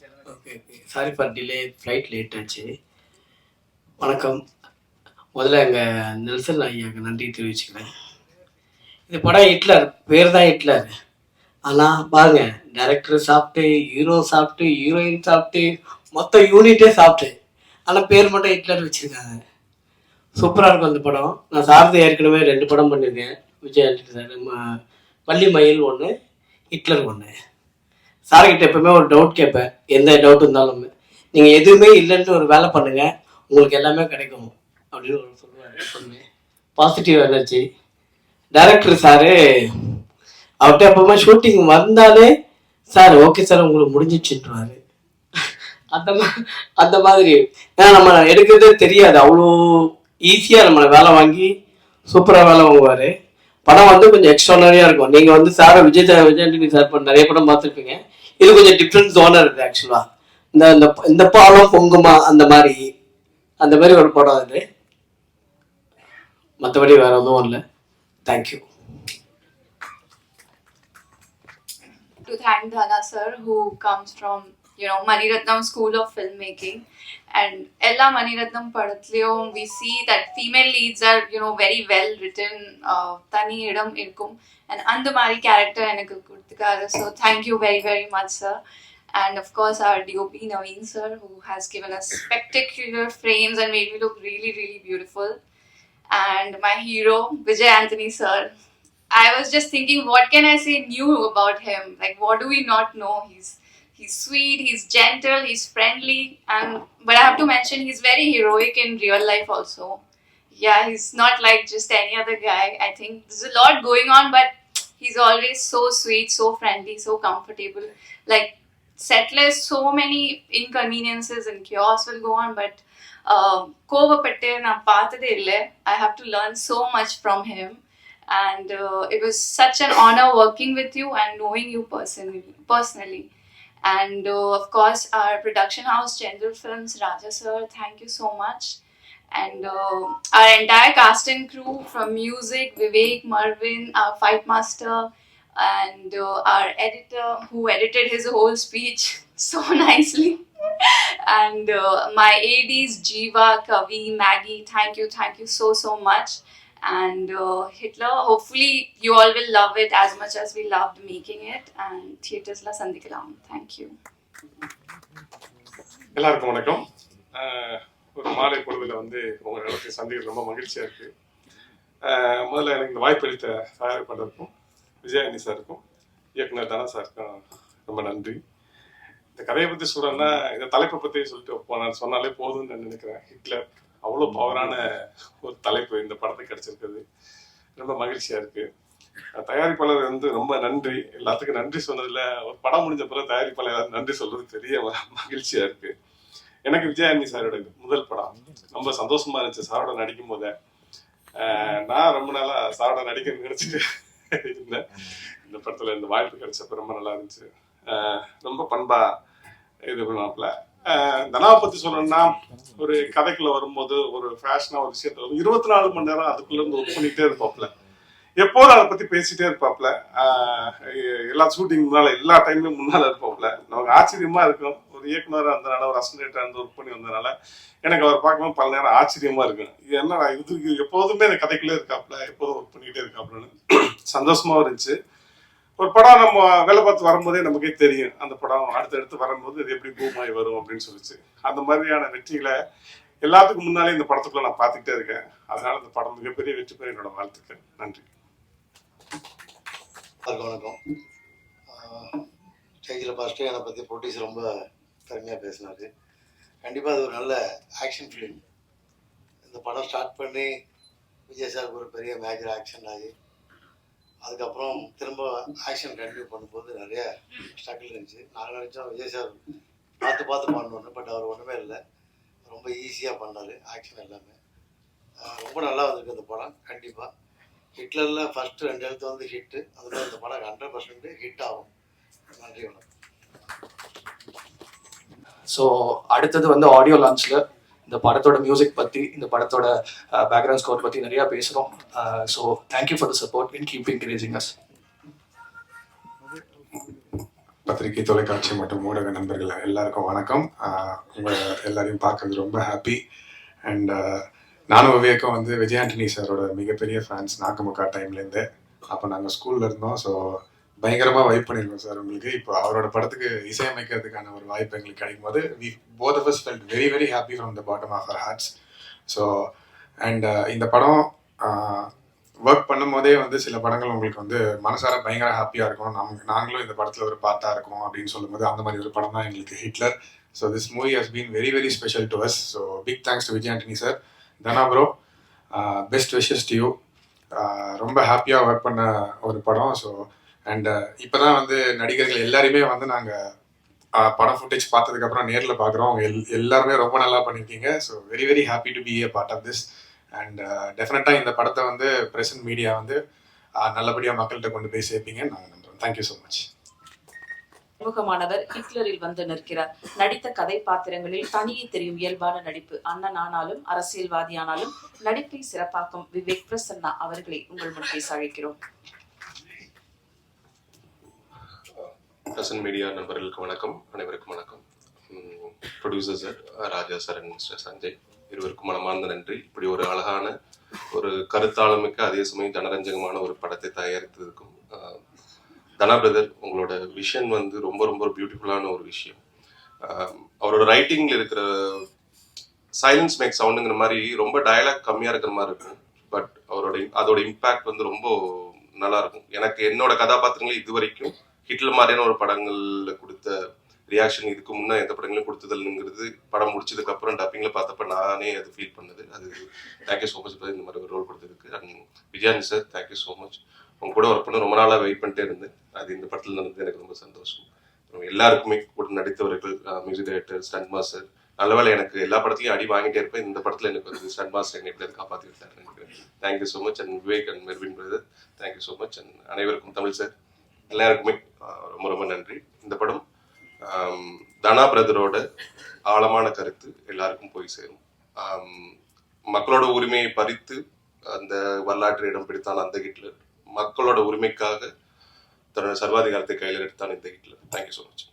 Okay okay sorry for delay flight late ஆச்சு. வணக்கம். முதல்ல எங்கள் நெல்சன் ஐயாவுக்கு நன்றி தெரிவிச்சுக்கிறேன். இந்த படம் ஹிட்லர் பேர் தான் ஹிட்லர். ஆனால் பாருங்க டேரக்டர் சாப்பிட்டு ஹீரோ சாப்பிட்டு ஹீரோயின் சாப்பிட்டு மொத்த யூனிட்டே சாப்பிட்டு. ஆனால் பேர் மட்டும் ஹிட்லர் வச்சுருக்காங்க. சூப்பராக இருக்கும் அந்த படம். நான் சார்ந்து ஏற்கனவே ரெண்டு படம் பண்ணியிருக்கேன். விஜய் சார் ம- வள்ளி மயில் ஒன்று ஹிட்லர் ஒன்று சார்கிட்ட எப்பவுமே ஒரு டவுட் கேட்பேன். எந்த டவுட் இருந்தாலும். நீங்கள் எதுவுமே இல்லைன்ட்டு ஒரு வேலை பண்ணுங்க. உங்களுக்கு எல்லாமே கிடைக்கும். அப்படின்னு ஒரு சொல்லுவார். பாசிட்டிவ் எனர்ஜி டைரக்டர் சாரு அவர்கிட்ட எப்பவுமே ஷூட்டிங் வந்தாலே சார் ஓகே சார் உங்களுக்கு முடிஞ்சிச்சுன்றாரு அந்த அந்த மாதிரி. ஏன்னா நம்ம எடுக்கிறதே தெரியாது. அவ்வளோ ஈஸியாக நம்மளை வேலை வாங்கி சூப்பராக வேலை வாங்குவார். படம் வந்து கொஞ்சம் எக்ஸ்ட்ரானரியாக இருக்கும். நீங்கள் வந்து சாரை விஜய் சார் விஜய் ஆண்டனி சார் நிறைய படம் பார்த்துருப்பீங்க. இது கொஞ்சம் டிஃப்ரெண்ட் ஜோனாக இருக்குது ஆக்சுவலாக இந்த இந்த இந்த பாலம் பொங்குமா அந்த மாதிரி. அந்த மாதிரி ஒரு படம் அது. மற்றபடி வேற எதுவும் இல்லை. Thank you to thank Dhana sir, who comes from you know Maniratnam School of Filmmaking, and Ella Maniratnam Padatleum, we see that female leads are you know very well written. Uh, Tani idam irkum, and Andamari character enakku kuduthukara. So thank you very very much, sir. And of course, our DOP Naveen sir, who has given us spectacular frames and made me look really, really beautiful. And my hero, Vijay Anthony sir, I was just thinking, what can I say new about him? Like, what do we not know? He's he's sweet, he's gentle, he's friendly, and but I have to mention he's very heroic in real life also. Yeah, he's not like just any other guy. I think there's a lot going on, but he's always so sweet, so friendly, so comfortable. Like settlers, so many inconveniences and chaos will go on, but uh, கோவப்பட்டு நான் பார்த்ததே இல்லை I have to learn so much from him and uh, it was such an honor working with you and knowing you personally personally and uh, of course our production house general films raja sir thank you so much. And uh, our entire cast and crew from music vivek marvin our fight master and uh, our editor who edited his whole speech so nicely. And uh, my ads jiva kavi maggie thank you thank you so so much and uh, Hitler. Hopefully, you all will love it as much as we loved making it. And theaters la sandikalam. Thank you. எல்லாருக்கும் வணக்கம் ஒரு மாலை பொழுதுல வந்து உங்க எல்லாத்தையும் சந்திக்கிறது ரொம்ப மகிழ்ச்சியா இருக்கு முதல்ல எனக்கு இந்த வாய்ப்பு அளித்த தயாரிப்பாளருக்கும் விஜயானி சாருக்கும் இயக்குனர் தனா சாருக்கும் ரொம்ப நன்றி இந்த கதையை பத்தி சொல்றேன்னா இந்த தலைப்பை பத்தி சொல்லிட்டு போனான்னு சொன்னாலே போதும்னு நான் நினைக்கிறேன் ஹிட்லர் அவ்வளோ பவரான ஒரு தலைப்பு இந்த படத்துக்கு கிடைச்சிருக்குது. ரொம்ப மகிழ்ச்சியா இருக்கு. அஹ் தயாரிப்பாளர் வந்து ரொம்ப நன்றி. எல்லாத்துக்கும் நன்றி சொன்னதுல ஒரு படம் முடிஞ்ச பிறகு தயாரிப்பாளர் நன்றி சொல்றது பெரிய ம- மகிழ்ச்சியா இருக்கு. எனக்கு விஜயானி சாரோட முதல் படம். ரொம்ப சந்தோஷமா இருந்துச்சு சாரோட நடிக்கும் போதே நான் ரொம்ப நாளா சாரோட நடிக்கணும்னு நினைச்சிட்டு இருந்தேன். இந்த படத்துல இந்த வாய்ப்பு கிடைச்சப்ப ரொம்ப நல்லா இருந்துச்சு. ரொம்ப பண்பா இது பண்ணுவாப்புல. அஹ் தனாவை பற்றி சொல்லணும்னா ஒரு கதைக்குள்ள வரும்போது ஒரு ஃபேஷனா ஒரு விஷயத்த இருபத்தி நாலு மணி நேரம் அதுக்குள்ள இருந்து ஒர்க் பண்ணிட்டே இருப்பாப்புல. எப்போதும் அதை பத்தி பேசிட்டே இருப்பாப்புல. எல்லா ஷூட்டிங் முன்னால எல்லா டைம்லயும் முன்னால இருப்பாப்புல. நமக்கு ஆச்சரியமா இருக்கும். ஒரு இயக்குனராக இருந்தனால ஒரு அசிஸ்டன்டா இருந்து ஒர்க் பண்ணி வந்தனால எனக்கு அவர் பார்க்கும்போது பல நேரம் ஆச்சரியமா இருக்கும். இது என்ன இது எப்போதுமே இந்த கதைக்குள்ளே இருக்காப்புல எப்போதும் ஒர்க் பண்ணிக்கிட்டே இருக்காப்புலன்னு. சந்தோஷமாவும் இருந்துச்சு. ஒரு படம் நம்ம வேலை பார்த்து வரும்போதே நமக்கே தெரியும். அந்த படம் அடுத்தடுத்து வரும்போது இது எப்படி பூமாய் வரும் அப்படின்னு சொல்லிச்சு. அந்த மாதிரியான வெற்றிகளை எல்லாத்துக்கும் முன்னாலே இந்த படத்துக்குள்ள நான் பார்த்துக்கிட்டே இருக்கேன். அதனால இந்த படம் மிகப்பெரிய வெற்றி பெற என்னோட வாழ்த்துக்கள். நன்றி. வணக்கம். ஸ்டேஜில் ஃபஸ்ட்டு என்னை பற்றி ப்ரொடியூசர் ரொம்ப பெருமையாக பேசினார். கண்டிப்பாக அது ஒரு நல்ல ஆக்ஷன் ஃபிலிம் இந்த படம் ஸ்டார்ட் பண்ணி விஜய் சாருக்கு ஒரு பெரிய மேஜர் ஆக்ஷன் ஆகி அதுக்கப்புறம் திரும்ப ஆக்ஷன் கண்டினியூ பண்ணும்போது நிறைய ஸ்ட்ரகிள் இருந்துச்சு. நாங்கள் நினச்சோம் விஜய் சார் பார்த்து பார்த்து பண்ணணும் பட் அவர் ஒன்றுமே இல்லை. ரொம்ப ஈஸியாக பண்ணார் ஆக்ஷன் எல்லாமே. ரொம்ப நல்லா வந்திருக்கு அந்த படம் கண்டிப்பாக ஹிட்லரில் ஃபஸ்ட்டு ரெண்டு எழுத்து வந்து ஹிட்டு அதில் இந்த படம் ஹண்ட்ரட் பர்சன்ட் ஹிட் ஆகும். நன்றி வணக்கம். ஸோ அடுத்தது வந்து ஆடியோ லான்ச்சில் இந்த படத்தோட மியூசிக் பற்றி இந்த படத்தோட பேக்ரவுண்ட் ஸ்கோர் பற்றி நிறையா பேசுகிறோம் so thank you for the support in keep encouraging us பத்திரிகை தொலைக்காட்சி மற்றும் ஊடக நண்பர்கள் எல்லாருக்கும் வணக்கம். உங்கள் எல்லாரையும் பார்க்கறது ரொம்ப ஹாப்பி அண்ட் நானும் விவேகம் வந்து விஜய் ஆண்டனி சாரோட மிகப்பெரிய ஃபேன்ஸ் நாக்கமுக்கா டைம்லேருந்து அப்போ நாங்கள் ஸ்கூலில் இருந்தோம் ஸோ பயங்கரமாக வைப் பண்ணியிருக்கோம் சார் உங்களுக்கு. இப்போ அவரோட படத்துக்கு இசையமைக்கிறதுக்கான ஒரு வாய்ப்பு எங்களுக்கு கிடைக்கும் போது we both of us felt very very happy from the bottom of our hearts so and இந்த படம் uh, ஒர்க் பண்ணும்போதே வந்து சில படங்கள் உங்களுக்கு வந்து மனசார பயங்கர ஹாப்பியாக இருக்கும். நமக்கு நாங்களும் இந்த படத்தில் ஒரு பார்ட்டாக இருக்கோம் அப்படின்னு சொல்லும்போது அந்த மாதிரி ஒரு படம் தான் எங்களுக்கு Hitler so this movie has been very very special to us so big thanks to Vijay Antony sir Dhana bro best wishes to you ரொம்ப ஹாப்பியாக ஒர்க் பண்ண ஒரு படம். ஸோ அண்ட் uh, இப்போ தான் வந்து நடிகர்கள் எல்லாருமே வந்து நாங்கள் படம் ஃபுட்டேஜ் பார்த்ததுக்கப்புறம் நேரில் பார்க்குறோம் எல் எல்லாருமே ரொம்ப நல்லா பண்ணியிருக்கீங்க. So very very happy to be a part of this and டெஃபினட்டாக இந்த படத்தை வந்து பிரசன்ட் மீடியா வந்து நல்லபடியாக மக்கள்கிட்ட கொண்டு போய் சேர்ப்பீங்க நாங்கள் நம்புறோம். தேங்க்யூ ஸோ மச் அறிமுகமானவர் ஹிட்லரில் வந்து நிற்கிறார். நடித்த கதை பாத்திரங்களில் தனியே தெரியும் இயல்பான நடிப்பு. அண்ணன் ஆனாலும் அரசியல்வாதியானாலும் நடிப்பை சிறப்பாக்கும் விவேக் பிரசன்னா அவர்களை உங்கள் முன் பேச அழைக்கிறோம். ஹசன் மீடியா நண்பர்களுக்கு வணக்கம். அனைவருக்கும் வணக்கம். Producer sir Raja sir and mister Sanjay இருவருக்கும் மனமார்ந்த நன்றி. இப்படி ஒரு அழகான ஒரு கருத்தாளமிக்க அதே சமயம் ஜனரஞ்சகமான ஒரு படத்தை தயாரித்ததுக்கும் தனா பிரதர் உங்களோட விஷன் வந்து ரொம்ப ரொம்ப பியூட்டிஃபுல்லான ஒரு விஷயம். அவரோட ரைட்டிங்கில் இருக்கிற சைலன்ஸ் மேக் சவுண்டுங்கிற மாதிரி ரொம்ப டயலாக் கம்மியாக இருக்கிற மாதிரி இருக்கும். பட் அவரோட அதோட இம்பேக்ட் வந்து ரொம்ப நல்லா இருக்கும் எனக்கு என்னோட கதாபாத்திரங்கள் இது வரைக்கும் ஹிட்லர் மாதிரியான ஒரு படங்கள்ல கொடுத்த ரியாக்ஷன் இதுக்கு முன்னே எந்த படங்களையும் கொடுத்ததுங்கிறது படம் முடிச்சதுக்கு அப்புறம் டப்பிங்ல பார்த்தப்ப நானே அது ஃபீல் பண்ணது. அது தேங்க்யூ ஸோ மச் இந்த மாதிரி ஒரு ரோல் கொடுத்ததுக்கு. And Vijayani sir thank you so much உங்க கூட ஒர்க் பண்ண ரொம்ப நாளாக வெயிட் பண்ணிட்டே இருந்தேன். அது இந்த படத்தில் நடந்தது எனக்கு ரொம்ப சந்தோஷம். அப்புறம் எல்லாருக்குமே கூட நடித்தவர்கள் மியூசிக் டைரக்டர் ஸ்டன்ட் மாஸ்டர் நல்லவேளை எனக்கு எல்லா படத்துலையும் அடி வாங்கிட்டே இருப்பேன். இந்த படத்தில் எனக்கு வந்து ஸ்டன் மாஸ்டர் என்னை எப்படியாவது காப்பாற்றி விட்டார் எனக்கு thank you so much and Vivek and Mervin brother thank you so much and அனைவருக்கும் தமிழ் சார் எல்லாருக்குமே ரொம்ப ரொம்ப நன்றி. இந்த படம் தனா பிரதரோட ஆழமான கருத்து எல்லாருக்கும் போய் சேரும். மக்களோட உரிமையை பறித்து அந்த வரலாற்று இடம் பிடித்தான் அந்த ஹிட்லர். மக்களோட உரிமைக்காக தன்னோட சர்வாதிகாரத்தை கையில் எடுத்தான் இந்த ஹிட்லர். Thank you so much